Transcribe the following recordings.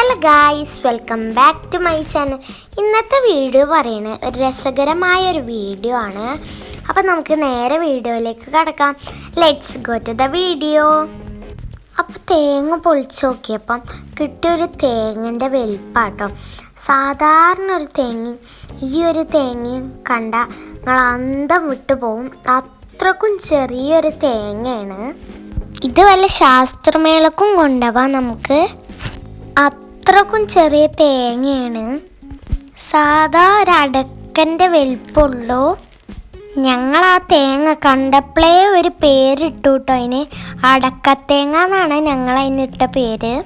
Hello guys welcome back to my channel. ഇന്നത്തെ video പറയുന്നത് ഒരു രസകരമായ ഒരു വീഡിയോ ആണ്. അപ്പം നമുക്ക് നേരെ വീഡിയോയിലേക്ക് കടക്കാം. Let's go to the video അപ്പോൾ തേങ്ങ പൊളിച്ച് നോക്കിയപ്പം കിട്ടിയൊരു തേങ്ങന്റെ വലിപ്പാട്ടോ. സാധാരണ ഒരു തേങ്ങ ഈ ഒരു തേങ്ങയും കണ്ട നിങ്ങൾ അന്തം വിട്ടു പോവും. അത്രക്കും ചെറിയൊരു തേങ്ങയാണ്. ഇത് വല്ല ശാസ്ത്രമേളക്കും കൊണ്ടുപോവാം നമുക്ക്. അത്രക്കും ചെറിയ തേങ്ങയാണ്. സാധാ ഒരു അടക്കന്റെ വലിപ്പമുള്ളൂ. ഞങ്ങൾ ആ തേങ്ങ കണ്ടപ്പോഴേ ഒരു പേരിട്ടു കേട്ടോ അതിന്. അടക്കത്തേങ്ങ എന്നാണ് ഞങ്ങൾ അതിനിട്ട പേര്.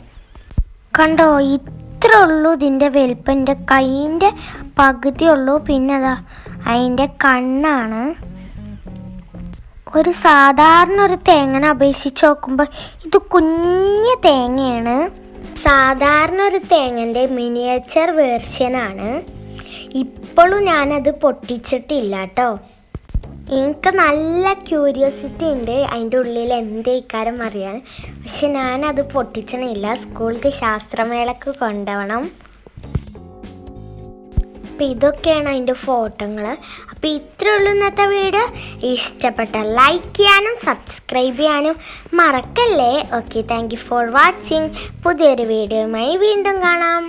കണ്ടോ ഇത്ര ഉള്ളൂ ഇതിന്റെ വലിപ്പം. എന്റെ കൈന്റെ പകുതി ഉള്ളൂ പിന്നെ അതാ അതിന്റെ കണ്ണാണ്. ഒരു സാധാരണ ഒരു തേങ്ങനെ അപേക്ഷിച്ച് നോക്കുമ്പോൾ ഇത് കുഞ്ഞ തേങ്ങയാണ്. സാധാരണ ഒരു തേങ്ങന്റെ മിനിയേച്ചർ വേർഷനാണ് ഇപ്പോഴും ഞാനത് പൊട്ടിച്ചിട്ടില്ല കേട്ടോ എനിക്ക് നല്ല ക്യൂരിയോസിറ്റി ഉണ്ട് അതിന്റെ ഉള്ളിൽ എന്ത് ഇക്കാരം അറിയാൻ. പക്ഷെ ഞാനത് പൊട്ടിച്ചണില്ല. സ്കൂൾക്ക് ശാസ്ത്രമേളക്ക് കൊണ്ടുപോകണം. അപ്പം ഇതൊക്കെയാണ് അതിന്റെ ഫോട്ടോകൾ അപ്പോൾ ഇത്രയേ ഉള്ളൂ ഇന്നത്തെ വീഡിയോ. ഇഷ്ടപ്പെട്ട ലൈക്ക് ചെയ്യാനും സബ്സ്ക്രൈബ് ചെയ്യാനും മറക്കല്ലേ? Okay thank you for watching പുതിയൊരു വീഡിയോയുമായി വീണ്ടും കാണാം.